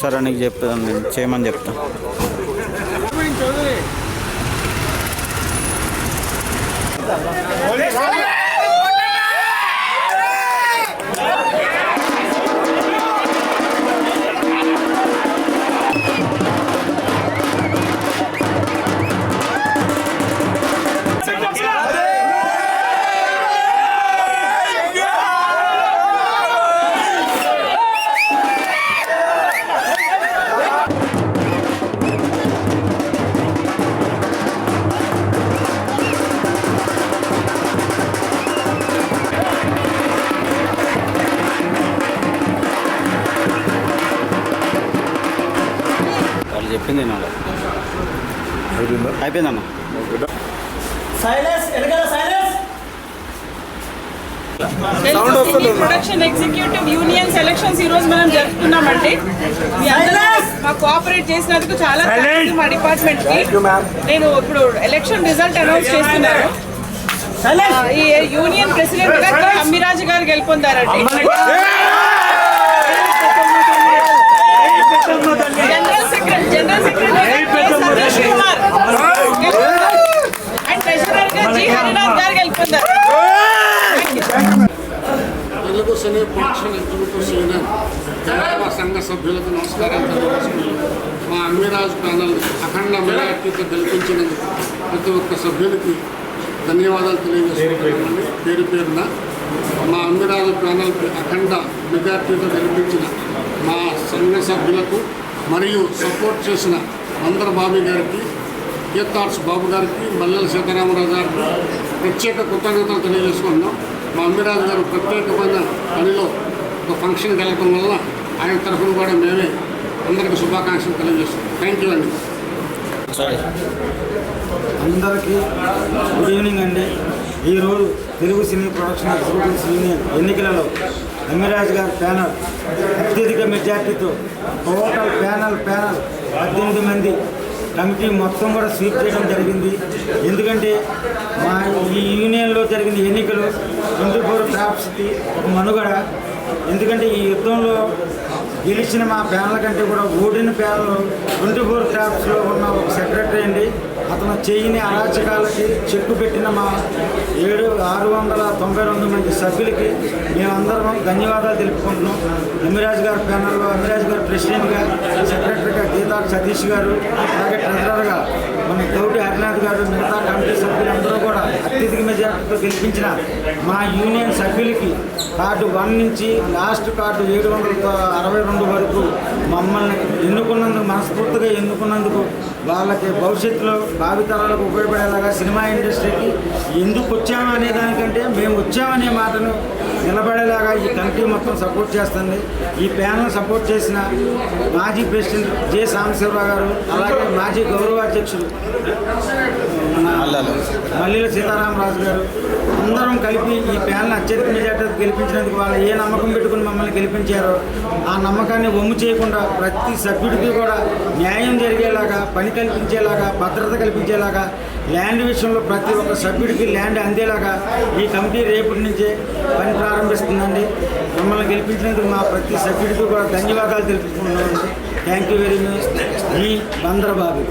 సరే నీకు చెప్తాను నేను చేయమని చెప్తా. వాళ్ళు వెనకాల silence. Production executive union selections ఈ రోజు మనం జరుపుతున్నామండి. మీ అందరూ మా కోఆపరేట్ చేసినందుకు చాలా మా డిపార్ట్మెంట్కి. నేను ఇప్పుడు ఎలక్షన్ రిజల్ట్ అనౌన్స్ చేస్తున్నాను. ఈ యూనియన్ ప్రెసిడెంట్గా. Ammiraju garu గెలుపొందారండి general secretary general secretary K. Satish Kumar and ట్రెజరర్గా G Harinath garu గెలుపొందారు తెలుగు సినీ ప్రొడక్షన్ జనాభా సంఘ సభ్యులకు నమస్కారం తెలియజేసుకుంటూ మా అమ్మిరాజు ప్యానల్ అఖండ మెజార్టీతో గెలిపించినందుకు ప్రతి ఒక్క సభ్యులకి ధన్యవాదాలు. తెలియజేసుకుంటున్నామండి పేరు పేరున మా అమ్మిరాజు ప్యానల్ అఖండ మెజార్టీతో గెలిపించిన మా సంఘ సభ్యులకు మరియు సపోర్ట్ చేసిన మందర బాబీ గారికి గీతార్స్ బాబు గారికి మల్లెల సీతారామరాజు గారికి ప్రత్యేక కృతజ్ఞతలు తెలియజేసుకుంటున్నాం. మా అమ్మిరాజు గారు ప్రత్యేకమైన పనిలో ఒక ఫంక్షన్ వెళ్ళటం వల్ల ఆయన తరఫున కూడా మేమే అందరికీ శుభాకాంక్షలు తెలియజేస్తున్నాం. థ్యాంక్ యూ అండి. అందరికీ గుడ్ ఈవినింగ్ అండి. ఈరోజు Telugu cine production executives union ఎన్నికలలో అమిరాజ్ గారి ప్యానల్ అత్యధిక మెజార్టీతో టోటల్ ప్యానల్ ప్యానల్ పద్దెనిమిది మంది. కమిటీ మొత్తం కూడా స్వీప్ చేయడం జరిగింది. ఎందుకంటే మా ఈ యూనియన్లో జరిగిన ఎన్నికలు ట్వంటీ ఫోర్ క్రాఫ్ట్స్కి ఒక మనుగడ. ఎందుకంటే ఈ యుద్ధంలో గెలిచిన మా ప్యానల్ కంటే కూడా ఓడిన ప్యానల్ ట్వంటీ ఫోర్ క్రాఫ్ట్స్లో ఉన్న ఒక సెక్రటరీ అండి. అతను చేయని అరాచకాలకి చెక్కు పెట్టిన మా ఏడు ఆరు వందల తొంభై రెండు మంది సభ్యులకి మేమందరం ధన్యవాదాలు తెలుపుకుంటున్నాం. అమిరాజ్ గారి ప్యానల్లో అమిరాజ్ గారు ప్రెసిడెంట్గా సెక్రటరీగా గీతా సతీష్ గారు అలాగే ట్రెజరర్గా మన గౌటి హరినాథ్ గారు మిగతా కమిటీ సభ్యులందరూ అత్యధిక మెజార్టీతో గెలిపించిన మా యూనియన్ సభ్యులకి కార్డు వన్ నుంచి లాస్ట్ కార్డు ఏడు వందల అరవై రెండు వరకు మమ్మల్ని ఎన్నుకున్నందుకు మనస్ఫూర్తిగా ఎన్నుకున్నందుకు వాళ్ళకి భవిష్యత్తులో భావితరాలకు ఉపయోగపడేలాగా సినిమా ఇండస్ట్రీకి ఎందుకు వచ్చాము అనే దానికంటే మేము వచ్చామనే మాటను నిలబడేలాగా ఈ కమిటీ మొత్తం సపోర్ట్ చేస్తుంది. ఈ ప్యానల్ సపోర్ట్ చేసిన మాజీ ప్రెసిడెంట్ జె. సాంబశివరావు గారు అలాగే మాజీ గౌరవాధ్యక్షులు మన మల్లెల సీతారామరాజు గారు అందరం కలిపి ఈ ప్యానల్ అత్యధిక మెజార్టీ గెలిపించినందుకు వాళ్ళు ఏ నమ్మకం పెట్టుకుని మమ్మల్ని గెలిపించారో ఆ నమ్మకాన్ని ఒమ్ము చేయకుండా ప్రతి సభ్యుడికి కూడా న్యాయం జరిగేలాగా పని కల్పించేలాగా భద్రత కల్పించేలాగా ల్యాండ్ విషయంలో ప్రతి ఒక్క సభ్యుడికి ల్యాండ్ అందేలాగా ఈ కమిటీ రేపటి నుంచే పని ప్రారంభిస్తుందండి. మమ్మల్ని గెలిపించినందుకు మా ప్రతి సభ్యుడికి కూడా ధన్యవాదాలు తెలుపుకుంటున్నామండి. థ్యాంక్ యూ వెరీ మచ్ మీ బందరబాబు.